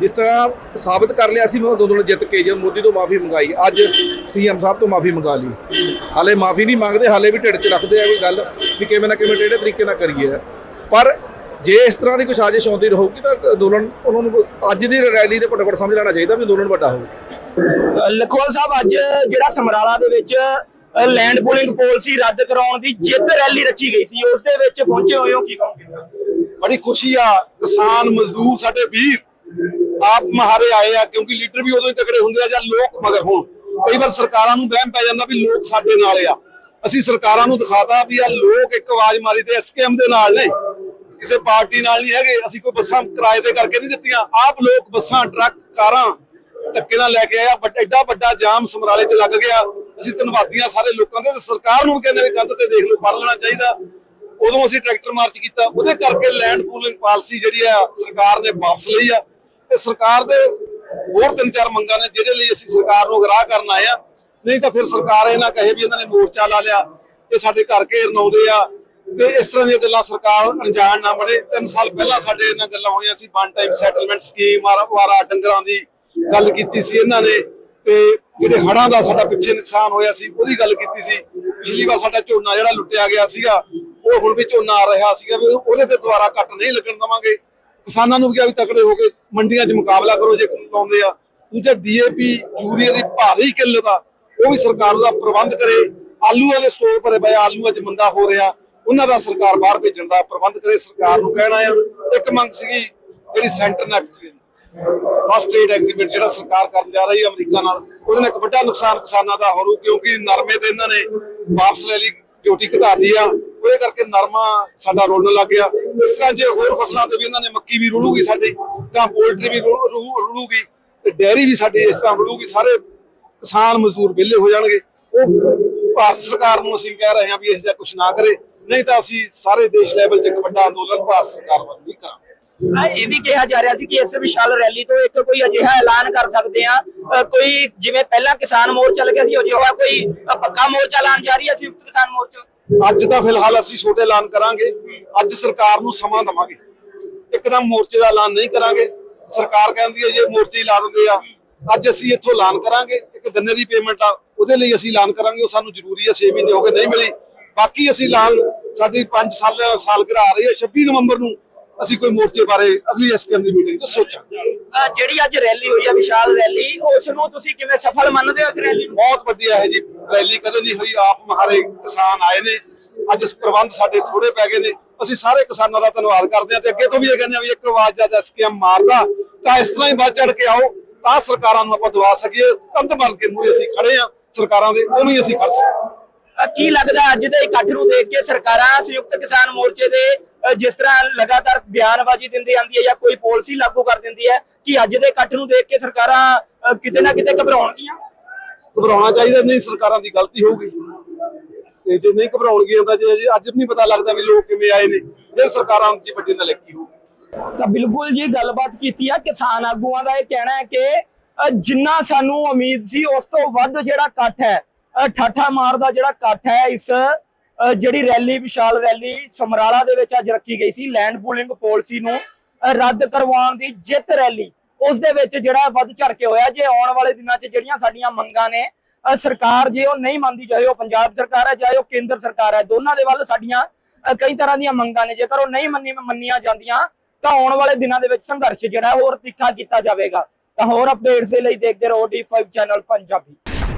ਜਿਸ ਤਰ੍ਹਾਂ ਸਾਬਤ ਕਰ ਲਿਆ ਸੀ ਮੈਂ ਅੰਦੋਲਨ ਜਿੱਤ ਕੇ ਜਦ ਮੋਦੀ ਤੋਂ ਮਾਫੀ ਮੰਗਾਈ ਅੱਜ ਸੀਐਮ ਸਾਹਿਬ ਤੋਂ ਮਾਫੀ ਮੰਗਾ ਲਈ। ਹਾਲੇ ਮਾਫੀ ਨਹੀਂ ਮੰਗਦੇ ਹਾਲੇ ਵੀ ਢਿੱਡ 'ਚ ਰੱਖਦੇ ਆ ਕੋਈ ਗੱਲ ਵੀ ਕਿਵੇਂ ਨਾ ਕਿਵੇਂ ਟੇਢੇ ਤਰੀਕੇ ਨਾਲ ਕਰੀਏ। ਪਰ ਜੇ ਇਸ ਤਰ੍ਹਾਂ ਦੀ ਕੋਈ ਸਾਜ਼ਿਸ਼ ਆਉਂਦੀ ਰਹੂਗੀ ਤਾਂ ਅੰਦੋਲਨ ਉਹਨਾਂ ਨੂੰ ਅੱਜ ਦੀ ਰੈਲੀ ਦੇ ਘੱਟ ਸਮਝ ਲੈਣਾ ਚਾਹੀਦਾ ਵੀ ਅੰਦੋਲਨ ਵੱਡਾ ਹੋਊ ਅ, ਲਖੋਵਾਲ ਸਾਹਿਬ ਅੱਜ ਜਿਹੜਾ ਸਮਰਾਲਾ ਦੇ ਵਿੱਚ ਲੈਂਡ ਪੂਲਿੰਗ ਪਾਲਿਸੀ ਰੱਦ ਕਰਾਉਣ ਦੀ ਜਿੱਤ ਰੈਲੀ ਰੱਖੀ ਗਈ ਸੀ ਉਸ ਦੇ ਵਿੱਚ ਪਹੁੰਚੇ ਹੋਏ ਹੋ ਕੀ ਕਹੋਗੇ? ਬੜੀ ਖੁਸ਼ੀ ਆ ਕਿਸਾਨ ਮਜ਼ਦੂਰ ਸਾਡੇ ਵੀਰ। ਆਪ ਮਹਾਰੇ ਆਏ ਆ, ਕਿਉਂਕਿ ਲੀਡਰ ਵੀ ਉਦੋਂ ਹੀ ਤਕੜੇ ਹੁੰਦੇ ਆ ਜਦ ਲੋਕ ਮਗਰ ਹੋਣ। ਕਈ ਵਾਰ ਸਰਕਾਰਾਂ ਨੂੰ ਵਹਿਮ ਪੈ ਜਾਂਦਾ ਵੀ ਲੋਕ ਸਾਡੇ ਨਾਲ ਆ। ਅਸੀਂ ਸਰਕਾਰਾਂ ਨੂੰ ਦਿਖਾਤਾ ਵੀ ਆ ਲੋਕ ਇੱਕ ਆਵਾਜ਼ ਮਾਰੀ ਤੇ ਐਸਕੇਐਮ ਦੇ ਨਾਲ ਨੇ। ਕਿਸੇ ਪਾਰਟੀ ਨਾਲ ਨਹੀਂ ਹੈਗੇ, ਅਸੀਂ ਕੋਈ ਬੱਸਾਂ ਕਿਰਾਏ ਤੇ ਕਰਕੇ ਨਹੀਂ ਦਿੱਤੀਆਂ। ਆਪ ਲੋਕ ਬੱਸਾਂ, ਟਰੱਕ, ਕਾਰਾਂ ਧੱਕੇ ਨਾਲ ਲੈ ਕੇ ਆਇਆ ਬਟ ਐਡਾ ਵੱਡਾ ਜਾਮ ਸਮਰਾਲੇ 'ਚ ਲੱਗ ਗਿਆ। ਅਸੀਂ ਧੰਨਵਾਦੀਆਂ ਸਾਰੇ ਲੋਕਾਂ ਦੇ ਸਰਕਾਰ ਨੂੰ ਵੀ ਕਹਿੰਦੇ ਵੀ ਕੰਧ ਤੇ ਦੇਖ ਲਓ ਪੜ ਲੈਣਾ ਚਾਹੀਦਾ। ਉਦੋਂ ਅਸੀਂ ਟਰੈਕਟਰ ਮਾਰਚ ਕੀਤਾ। ਉਹਦੇ ਕਰਕੇ ਲੈਂਡ ਪੂਲਿੰਗ ਪਾਲਿਸੀ ਜਿਹੜੀ ਆ, ਸਰਕਾਰ ਨੇ ਵਾਪਸ ਲਈ ਆ। ਤੇ ਸਰਕਾਰ ਦੇ ਹੋਰ ਤਿੰਨ ਚਾਰ ਮੰਗਾਂ ਨੇ, ਜਿਹੜੇ ਲਈ ਅਸੀਂ ਸਰਕਾਰ ਨੂੰ ਅਗਰਾਹ ਕਰਨ ਆਏ ਆ ਨਹੀਂ ਤਾਂ ਫਿਰ ਸਰਕਾਰ ਇਹ ਨਾ ਕਹੇ ਵੀ ਇਹਨਾਂ ਨੇ ਮੋਰਚਾ ਲਾ ਲਿਆ, ਇਹ ਸਾਡੇ ਘਰ ਘੇਰ ਲਾਉਂਦੇ ਆ। ਤੇ ਇਸ ਤਰ੍ਹਾਂ ਦੀਆਂ ਗੱਲਾਂ ਸਰਕਾਰ ਅਣਜਾਣ ਨਾ ਬਣੇ। ਤਿੰਨ ਸਾਲ ਪਹਿਲਾਂ ਸਾਡੇ ਇਹਨਾਂ ਗੱਲਾਂ ਹੋਈਆਂ ਸੀ ਵਨ ਟਾਈਮ ਸੈਟਲਮੈਂਟ ਸਕੀਮ ਵਾਰਾ ਡੰਗਰਾਂ ਦੀ ਗੱਲ ਕੀਤੀ ਸੀ ਇਹਨਾਂ ਨੇ। ਤੇ ਜਿਹੜੇ ਹੜਾਂ ਦਾ ਸਾਡਾ ਪਿੱਛੇ ਨੁਕਸਾਨ ਹੋਇਆ ਸੀ, ਉਹਦੀ ਗੱਲ ਕੀਤੀ ਸੀ। ਪਿਛਲੀ ਵਾਰ ਸਾਡਾ ਝੋਨਾ ਜਿਹੜਾ ਲੁੱਟਿਆ ਗਿਆ ਸੀਗਾ, ਉਹ ਹੁਣ ਵੀ ਝੋਨਾ ਆ ਰਿਹਾ ਸੀਗਾ, ਵੀ ਉਹਦੇ ਤੇ ਦੁਬਾਰਾ ਕੱਟ ਨਹੀਂ ਲੱਗਣ ਦਵਾਂਗੇ। ਕਿਸਾਨਾਂ ਨੂੰ ਕਿਹਾ ਵੀ ਤਕੜੇ ਹੋ ਕੇ ਮੰਡੀਆਂ 'ਚ ਮੁਕਾਬਲਾ ਕਰੋ ਜੇ ਪਾਉਂਦੇ ਆ। ਦੂਜਾ ਡੀਏਪੀ ਯੂਰੀਆ ਦੀ ਭਾਰੀ ਕਿੱਲਤ ਆ ਉਹ ਵੀ ਸਰਕਾਰ ਦਾ ਪ੍ਰਬੰਧ ਕਰੇ। ਆਲੂਆਂ ਦੇ ਸਟੋਰ ਭਰੇ ਪਏ ਆਲੂ ਅੱਜ ਮੰਦਾ ਹੋ ਰਿਹਾ। ਉਹਨਾਂ ਦਾ ਸਰਕਾਰ ਬਾਹਰ ਭੇਜਣ ਦਾ ਪ੍ਰਬੰਧ ਕਰੇ, ਸਰਕਾਰ ਨੂੰ ਕਹਿਣਾ ਆ। ਇੱਕ ਮੰਗ ਸੀਗੀ, ਜਿਹੜੀ ਸੈਂਟਰ ਨਾਲ ਦੀ ਫਸਟ ਏਡ ਐਗਰੀਮੈਂਟ ਜਿਹੜਾ ਸਰਕਾਰ ਕਰਨ ਜਾ ਰਹੀ ਹੈ ਅਮਰੀਕਾ ਨਾਲ, ਉਹਦੇ ਨਾਲ ਇੱਕ ਵੱਡਾ ਨੁਕਸਾਨ ਕਿਸਾਨਾਂ ਦਾ ਹੋਰੂ, ਕਿਉਂਕਿ ਨਰਮੇ ਤੇ ਇਹਨਾਂ ਨੇ ਵਾਪਸ ਲੈ ਲਈ, ਡਿਊਟੀ ਘਟਾਤੀ ਆ। ਉਹਦੇ ਕਰਕੇ ਨਰਮਾ ਸਾਡਾ ਰੋਲਣ ਲੱਗ ਗਿਆ। ਇਸ ਤਰ੍ਹਾਂ ਜੇ ਹੋਰ ਫਸਲਾਂ ਤੇ ਵੀ ਇਹਨਾਂ ਨੇ ਮੱਕੀ ਵੀ ਰੁਲੂਗੀ ਸਾਡੀ, ਤਾਂ ਪੋਲਟਰੀ ਵੀ ਰੁ- ਤੇ ਡੈਰੀ ਵੀ ਸਾਡੀ ਇਸ ਤਰ੍ਹਾਂ ਰੁਲੂਗੀ ਸਾਰੇ ਕਿਸਾਨ ਮਜ਼ਦੂਰ ਵਿਹਲੇ ਹੋ ਜਾਣਗੇ। ਉਹ ਭਾਰਤ ਸਰਕਾਰ ਨੂੰ ਅਸੀਂ ਕਹਿ ਰਹੇ ਹਾਂ ਵੀ ਇਹ ਜਿਹਾ ਕੁਝ ਨਾ ਕਰੇ, ਨਹੀਂ ਤਾਂ ਅਸੀਂ ਸਾਰੇ ਦੇਸ਼ ਲੈਵਲ 'ਤੇ ਇੱਕ ਵੱਡਾ ਅੰਦੋਲਨ ਭਾਰਤ ਸਰਕਾਰ ਵੱਲ ਵੀ ਕਰਾਂਗੇ। ਇਹ ਵੀ ਕਿਹਾ ਜਾ ਰਿਹਾ ਸੀ ਕਿ ਇਸ ਵਿਸ਼ਾਲ ਰੈਲੀ ਤੋਂ ਇੱਕ ਕੋਈ ਅਜਿਹਾ ਐਲਾਨ ਕਰ ਸਕਦੇ ਆ ਕੋਈ ਜਿਵੇਂ ਪਹਿਲਾਂ ਕਿਸਾਨ ਮੋਰਚਾ ਲੱਗਿਆ ਸੀ, ਅਜਿਹਾ ਕੋਈ ਪੱਕਾ ਮੋਰਚਾ ਐਲਾਨ ਜਾਰੀ ਹੈ ਸੰਯੁਕਤ ਕਿਸਾਨ ਮੋਰਚਾ? ਅੱਜ ਤਾਂ ਫਿਲਹਾਲ ਅਸੀਂ ਛੋਟੇ ਐਲਾਨ ਕਰਾਂਗੇ। ਅੱਜ ਸਰਕਾਰ ਨੂੰ ਸਮਾਂ ਦਵਾਂਗੇ। ਇੱਕਦਮ ਮੋਰਚੇ ਦਾ ਐਲਾਨ ਨਹੀਂ ਕਰਾਂਗੇ। ਸਰਕਾਰ ਕਹਿੰਦੀ ਹੈ, ਜੇ ਮੋਰਚੇ ਹੀ ਲਾ ਦਿੰਦੇ ਆ, ਅੱਜ ਅਸੀਂ ਇੱਥੋਂ ਐਲਾਨ ਕਰਾਂਗੇ। ਇੱਕ ਗੰਨੇ ਦੀ ਪੇਮੈਂਟ ਆ, ਉਹਦੇ ਲਈ ਅਸੀਂ ਐਲਾਨ ਕਰਾਂਗੇ। ਉਹ ਸਾਨੂੰ ਜ਼ਰੂਰੀ ਹੈ 6 ਮਹੀਨੇ ਹੋ ਗਏ ਨਹੀਂ ਮਿਲੀ। ਬਾਕੀ ਅਸੀਂ ਐਲਾਨ ਸਾਡੀ 5 ਸਾਲ ਸਾਲਗਿਰਾ ਆ ਰਹੀ ਹੈ 26 ਨਵੰਬਰ ਨੂੰ ਅਸੀਂ ਕੋਈ ਮੋਰਚੇ ਬਾਰੇ ਅਗਲੀ ਐਸਕੇਐਮ ਦੀ ਮੀਟਿੰਗ 'ਚ ਸੋਚਾਂਗੇ। ਜਿਹੜੀ ਅੱਜ ਰੈਲੀ ਹੋਈ ਹੈ ਵਿਸ਼ਾਲ ਰੈਲੀ ਉਸ ਨੂੰ ਤੁਸੀਂ ਕਿਵੇਂ ਸਫਲ ਮੰਨਦੇ ਹੋ ਇਸ ਰੈਲੀ ਨੂੰ? ਬਹੁਤ ਵੱਡੀ ਹੈ ਜੀ। ਰੈਲੀ ਕਦੇ ਨਹੀਂ ਹੋਈ ਆਪ ਮਹਾਰੇ ਕਿਸਾਨ ਆਏ ਨੇ। ਅੱਜ ਇਸ ਪ੍ਰਬੰਧ ਸਾਡੇ ਥੋੜੇ ਪੈ ਗਏ ਨੇ। ਅਸੀਂ ਸਾਰੇ ਕਿਸਾਨਾਂ ਦਾ ਧੰਨਵਾਦ ਕਰਦੇ ਹਾਂ ਤੇ ਅੱਗੇ ਤੋਂ ਵੀ ਇਹ ਕਹਿੰਦੇ ਹਾਂ ਵੀ ਇੱਕ ਆਵਾਜ਼ ਜਦ ਐਸਕੇਐਮ ਮਾਰਦਾ ਤਾਂ ਇਸ ਤਰ੍ਹਾਂ ਹੀ ਵੱਧ ਚੜ ਕੇ ਆਓ। ਤਾਂ ਸਰਕਾਰਾਂ ਨੂੰ ਆਪਾਂ ਦਵਾ ਸਕੀਏ। ਕੰਧ ਬਣ ਕੇ ਮੂਰੇ ਅਸੀਂ ਖੜੇ ਆ ਸਰਕਾਰਾਂ ਦੇ ਉਵੇਂ ਹੀ ਅਸੀਂ ਖੜ ਸਕਦੇ ਅ, ਕੀ ਲੱਗਦਾ ਅੱਜ ਦੇ ਇਕੱਠ ਨੂੰ ਦੇਖ ਕੇ ਸਰਕਾਰਾਂ ਸੰਯੁਕਤ ਕਿਸਾਨ ਮੋਰਚੇ ਦੇ ਜਿਸ ਤਰ੍ਹਾਂ ਲਗਾਤਾਰ ਬਿਆਨਬਾਜ਼ੀ ਦਿੰਦੀ ਆਂਦੀ ਹੈ ਜਾਂ ਕੋਈ ਪਾਲਿਸੀ ਲਾਗੂ ਕਰ ਦਿੰਦੀ ਹੈ ਕਿ ਅੱਜ ਦੇ ਇਕੱਠ ਨੂੰ ਦੇਖ ਕੇ ਸਰਕਾਰਾਂ ਕਿਤੇ ਨਾ ਕਿਤੇ ਘਬਰਾਉਣਗੀਆਂ? ਘਬਰਾਉਣਾ ਚਾਹੀਦਾ ਨਹੀਂ ਸਰਕਾਰਾਂ ਦੀ ਗਲਤੀ ਹੋਊਗੀ। ਤੇ ਜੇ ਨਹੀਂ ਘਬਰਾਉਣਗੀਆਂ ਤਾਂ ਜੇ ਜੇ ਅੱਜ ਵੀ ਨਹੀਂ ਪਤਾ ਲੱਗਦਾ ਵੀ ਲੋਕ ਕਿਵੇਂ ਆਏ ਨੇ ਫਿਰ ਸਰਕਾਰਾਂ ਦੀ ਵੱਡੀ ਨਲੇਕੀ ਹੋਊਗੀ। ਤਾਂ ਬਿਲਕੁਲ ਜੀ ਗੱਲਬਾਤ ਕੀਤੀ ਆ ਕਿਸਾਨ ਆਗੂਆਂ ਦਾ ਇਹ ਕਹਿਣਾ ਹੈ ਕਿ ਜਿੰਨਾ ਸਾਨੂੰ ਉਮੀਦ ਸੀ ਉਸ ਤੋਂ ਵੱਧ ਜਿਹੜਾ ਇਕੱਠ ਹੈ ਠਾਠਾ ਮਾਰਦਾ ਜਿਹੜਾ ਇਕੱਠ ਹੈ ਇਸ ਜਿਹੜੀ ਰੈਲੀ, ਵਿਸ਼ਾਲ ਰੈਲੀ ਸਮਰਾਲਾ ਦੇ ਵਿੱਚ ਅੱਜ ਰੱਖੀ ਗਈ ਸੀ। ਲੈਂਡ ਪੂਲਿੰਗ ਪਾਲਿਸੀ ਨੂੰ ਰੱਦ ਕਰਵਾਉਣ ਦੀ ਜਿੱਤ ਰੈਲੀ, ਉਸ ਦੇ ਵਿੱਚ ਜਿਹੜਾ ਵੱਧ ਚੜ ਕੇ ਹੋਇਆ, ਜੇ ਆਉਣ ਵਾਲੇ ਦਿਨਾਂ 'ਚ ਜਿਹੜੀਆਂ ਸਾਡੀਆਂ ਮੰਗਾਂ ਨੇ ਸਰਕਾਰ ਜੇ ਉਹ ਨਹੀਂ ਮੰਨਦੀ, ਚਾਹੇ ਉਹ ਪੰਜਾਬ ਸਰਕਾਰ ਹੈ, ਚਾਹੇ ਉਹ ਕੇਂਦਰ ਸਰਕਾਰ ਹੈ, ਦੋਨਾਂ ਦੇ ਵੱਲ ਸਾਡੀਆਂ ਕਈ ਤਰ੍ਹਾਂ ਦੀਆਂ ਮੰਗਾਂ ਨੇ। ਜੇਕਰ ਉਹ ਨਹੀਂ ਮੰਨੀ, ਮੰਨੀਆਂ ਜਾਂਦੀਆਂ, ਤਾਂ ਆਉਣ ਵਾਲੇ ਦਿਨਾਂ ਦੇ ਵਿੱਚ ਸੰਘਰਸ਼ ਜਿਹੜਾ ਹੈ, ਹੋਰ ਤਿੱਖਾ ਕੀਤਾ ਜਾਵੇਗਾ। ਤਾਂ ਹੋਰ ਅਪਡੇਟਸ ਦੇ ਲਈ ਦੇਖਦੇ ਰਹੋ D5 ਚੈਨਲ ਪੰਜਾਬੀ।